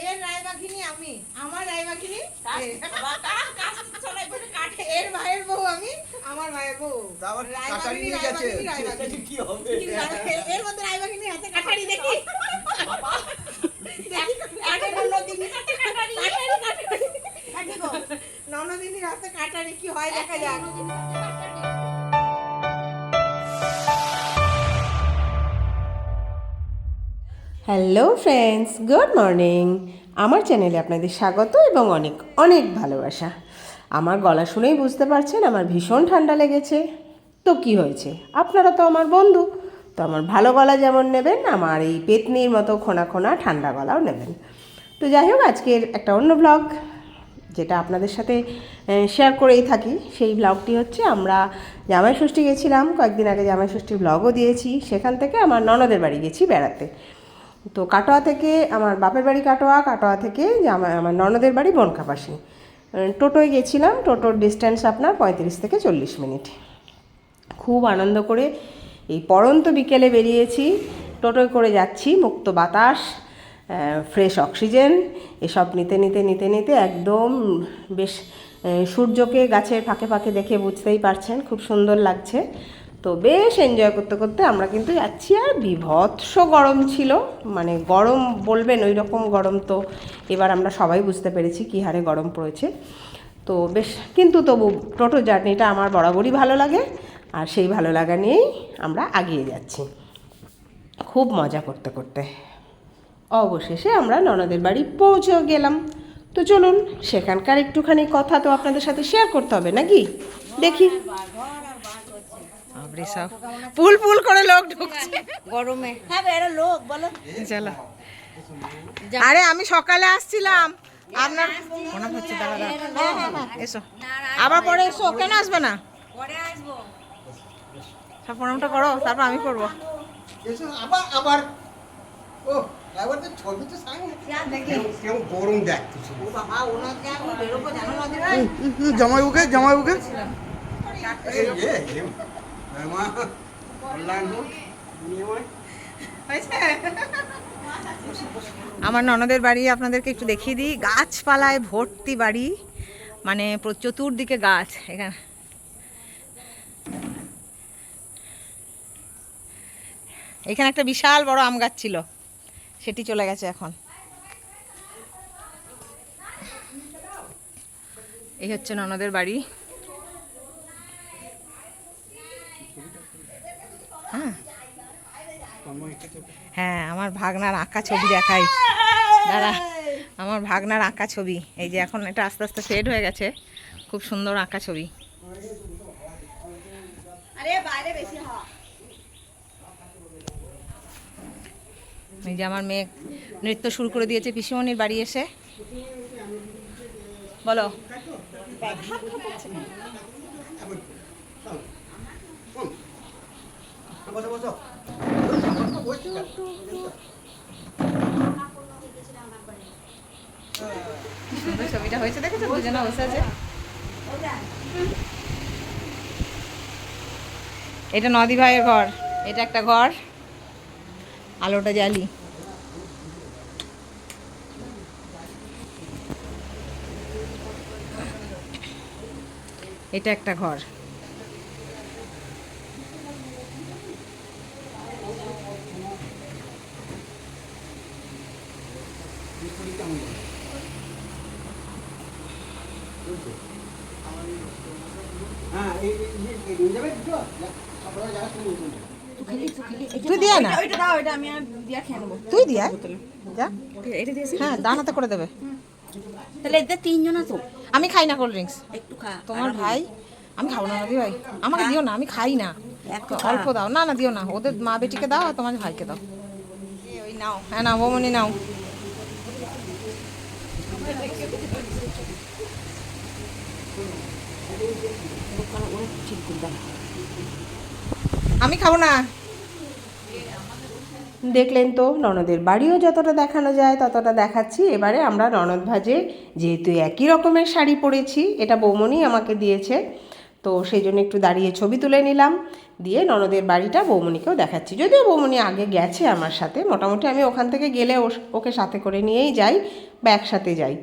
এর রায়বাঘিনী আমি আমার রায়বাঘিনী এর ভাইয়ের বউ আমি আমার ভাইয়ের বউ? এর মধ্যে রায়বাঘিনী হাতে কাটারি দেখি। ননদিনীর হাতে কাটারি কি হয় দেখা যাক। হ্যালো ফ্রেন্ডস গুড মর্নিং আমার চ্যানেলে আপনাদের স্বাগত এবং অনেক অনেক ভালোবাসা। আমার গলা শুনেই বুঝতে পারছেন আমার ভীষণ ঠান্ডা লেগেছে। তো কি হয়েছে? আপনারা তো আমার বন্ধু। তো আমার ভালো গলা যেমন নেবেন, আমার এই পেতনির মতো খোনা খোনা ঠান্ডা গলাও নেবেন। তো যাই হোক, আজকের একটা অন্য ব্লগ যেটা আপনাদের সাথে শেয়ার করেই থাকি। সেই ব্লগটি হচ্ছে, আমরা জামাই ষষ্ঠী গেছিলাম। কয়েকদিন আগে জামাই ষষ্ঠীর ব্লগও দিয়েছি। সেখান থেকে আমার ননদের বাড়ি গেছি বেড়াতে। তো কাটোয়া থেকে আমার বাপের বাড়ি কাটোয়া কাটোয়া থেকে জামাই আমার ননদের বাড়ি বনকাপাসি। টোটোয় গেছিলাম, টোটোর ডিস্টেন্স আপনার পঁয়ত্রিশ থেকে চল্লিশ মিনিট খুব আনন্দ করে এই পড়ন্ত বিকেলে বেরিয়েছি, টোটোয় করে যাচ্ছি, মুক্ত বাতাস ফ্রেশ অক্সিজেন এসব নিতে নিতে নিতে নিতে একদম বেশ সূর্যকে গাছের ফাঁকে ফাঁকে দেখে বুঝতেই পারছেন, খুব সুন্দর লাগছে। তো বেশ এনজয় করতে করতে আমরা কিন্তু যাচ্ছি, আর বিভৎস গরম ছিল। মানে গরম বলবেন ওই রকম গরম তো এবার আমরা সবাই বুঝতে পেরেছি কী হারে গরম পড়েছে। তো বেশ, কিন্তু তবু টোটো জার্নিটা আমার বরাবরই ভালো লাগে, আর সেই ভালো লাগা নিয়েই আমরা এগিয়ে যাচ্ছি। খুব মজা করতে করতে। অবশেষে আমরা ননদের বাড়ি পৌঁছেও গেলাম। তো চলুন, সেখানকার একটুখানি কথা তো আপনাদের সাথে শেয়ার করতে হবে নাকি? দেখি। বাপরে সব পুল পুল করে লোক ঢুকছে। গরমে। হ্যাঁ এরা লোক বলো। চলো। আরে আমি সকালে আসছিলাম। আপনার প্রণাম হচ্ছে দাঁড়া এসো। আবার পরে এসো কেন আসবে না? পরে আসব। সব প্রণামটা করো তারপর আমি করব। এসো আবার আবার। ও এবার তো ছবি কেমন গরম জামাই বুকে জামাই বুকে। আমার ননদের বাড়ি আপনাদেরকে একটু দেখিয়ে দিই। গাছপালায় ভর্তি বাড়ি। মানে চতুর্দিকে গাছ এখানে। এখানে একটা বিশাল বড় আম গাছ ছিল। সেটি চলে গেছে এখন। এই হচ্ছে ননদের বাড়ি। হ্যাঁ আমার ভাগনার আঁকা ছবি দেখাই। দাঁড়া আমার ভাগনার আঁকা ছবি। এই যে এখন এটা আস্তে আস্তে ফেড হয়ে গেছে। খুব সুন্দর আঁকা ছবি। আরে বাইরে বেশি হাওয়া এই যে আমার মেয়ে নৃত্য শুরু করে দিয়েছে পিসিমণির বাড়ি এসে। বলো। বসো বসো। ছবিটা হয়েছে এটা নদী ভাইয়ের ঘর এটা একটা ঘর। আলোটা জ্বালি এটা একটা ঘর হ্যাঁ এই এই- এই এই নিয়ে যাবে দুটো যা, আপনারা যারা শুনে নিয়ে যাবে। তুই দিয়া না? ওইটা দাও ওইটা আমি আর দিয়া খেয়ে নেব। তুই দিয়া? যা। হ্যাঁ দানাতে করে দেবে। তাহলে এদের তিনজন আছো? আমি খাই না কোল্ড ড্রিঙ্কস একটু খা। তোমার ভাই? আমি খাব না নদী ভাই। আমাকে দিও না আমি খাই না। অল্প দাও। না না দিও না। ওদের মা বেটিকে দাও আর তোমার ভাইকে দাও। ওই নাও। হ্যাঁ নাও বৌমনি নাও। আমি খাব না। দেখলেন তো, ননদের বাড়িও যতটা দেখানো যায় ততটা দেখাচ্ছি। এবারে আমরা ননদ ভাজে যেহেতু একই রকমের শাড়ি পরেছি, এটা বৌমনি আমাকে দিয়েছে। তো সেই জন্য একটু দাঁড়িয়ে ছবি তুলে নিলাম। দিয়ে ননদের বাড়িটা বৌমনিকেও দেখাচ্ছি। যদিও বৌমনি আগে গেছে আমার সাথে, মোটামুটি আমি ওখান থেকে গেলে ওকে সাথে করে নিয়েই যাই বা একসাথে যাই।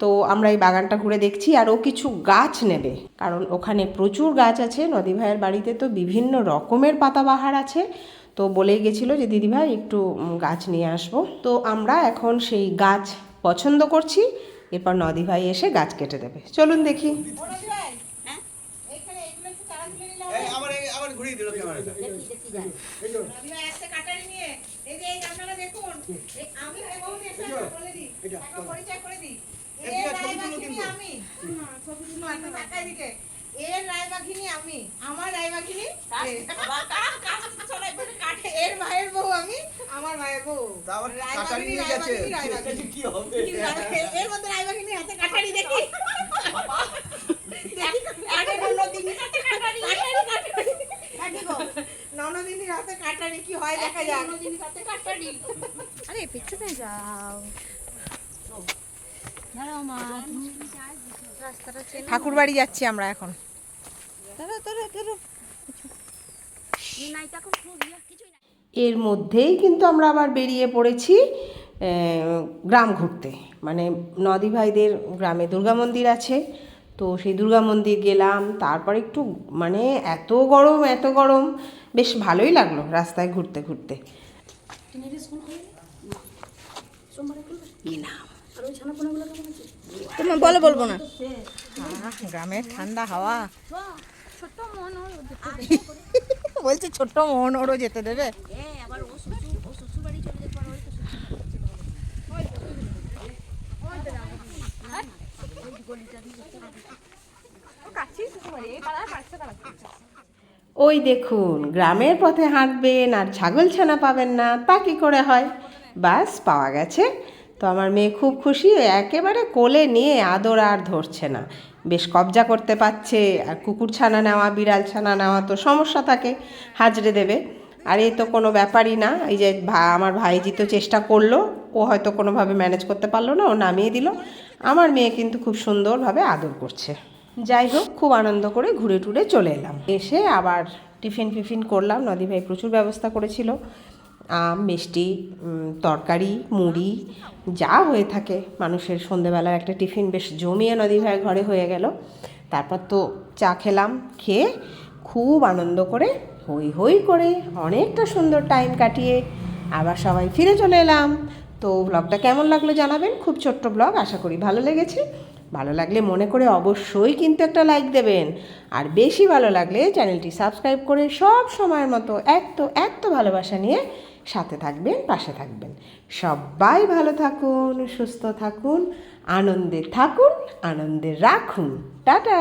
তো আমরা এই বাগানটা ঘুরে দেখছি আর ও কিছু গাছ নেবে। কারণ ওখানে প্রচুর গাছ আছে নদী ভাইয়ের বাড়িতে তো বিভিন্ন রকমের পাতাবাহার আছে। তো বলেই গেছিল যে দিদিভাই একটু গাছ নিয়ে আসব। তো আমরা এখন সেই গাছ পছন্দ করছি এরপর নদী ভাই এসে গাছ কেটে দেবে। চলুন দেখি। আমি এর রায়বাঘিনী আমি। আমার রায়বাঘিনী বউ আমি, আমার বউ। মধ্যে রায়বাঘিনী হাতে কাটারি দেখি। দেখি, কাটারি। ননদিনী। হাতে কাটারি। কাটি ননদিনীর হাতে কাটারি কি হয় দেখা যাক। আরে পেছনে যাও দাঁড়াও মা তুমি রাস্তাটা চেনো ঠাকুর বাড়ি যাচ্ছি আমরা এখন। এর মধ্যেই কিন্তু আমরা আবার বেরিয়ে পড়েছি গ্রাম ঘুরতে। মানে নদী ভাইদের গ্রামে দুর্গা মন্দির আছে। তো সেই দুর্গা মন্দির গেলাম তারপর একটু মানে এত গরম এত গরম বেশ ভালোই লাগল রাস্তায় ঘুরতে ঘুরতে। তুমি বলে বলব না। গ্রামের ঠান্ডা হাওয়া। মন বলছি ছোট্ট মোহন ওরও যেতে দেবে? এ আবার ও শ্বশুর ও শ্বশুর বাড়ি চলে যেতে পারো ওই ওই দেখুন গ্রামের পথে হাঁটবেন আর ছাগল ছানা পাবেন না তা কি করে হয়? বাস পাওয়া গেছে। তো আমার মেয়ে খুব খুশি, একেবারে কোলে নিয়ে আদর আর ধরছে না। বেশ কবজা করতে পারছে, আর কুকুর ছানা নেওয়া, বিড়াল ছানা নেওয়া তো সমস্যা থাকে হাজরে দেবে। আর এই তো কোনো ব্যাপারই না, এই যে আমার ভাইজি তো চেষ্টা করল, ও হয়তো কোনোভাবে ম্যানেজ করতে পারল না, ও নামিয়ে দিল। আমার মেয়ে কিন্তু খুব সুন্দরভাবে আদর করছে। যাই হোক, খুব আনন্দ করে ঘুরে টুরে চলে এলাম। এসে আবার টিফিন ফিফিন করলাম, নদী ভাই প্রচুর ব্যবস্থা করেছিল। আম, মিষ্টি তরকারি, মুড়ি, যা হয়ে থাকে। মানুষের সন্ধেবেলার একটা টিফিন বেশ জমিয়ে নদী ভাই ঘরে হয়ে গেল। তারপর তো চা খেলাম, খেয়ে খুব আনন্দ করে হই হই করে অনেকটা সুন্দর টাইম কাটিয়ে আবার সবাই ফিরে চলে এলাম। তো ব্লগটা কেমন লাগল জানাবেন? খুব ছোট্ট ব্লগ আশা করি ভালো লেগেছে। ভালো লাগলে মনে করে অবশ্যই কিন্তু একটা লাইক দেবেন। আর বেশি ভালো লাগলে চ্যানেলটি সাবস্ক্রাইব করে সব সময়ের মতো এত এত ভালোবাসা নিয়ে সাথে থাকবেন পাশে থাকবেন। সবাই ভালো থাকুন সুস্থ থাকুন আনন্দে থাকুন আনন্দে রাখুন। টাটা!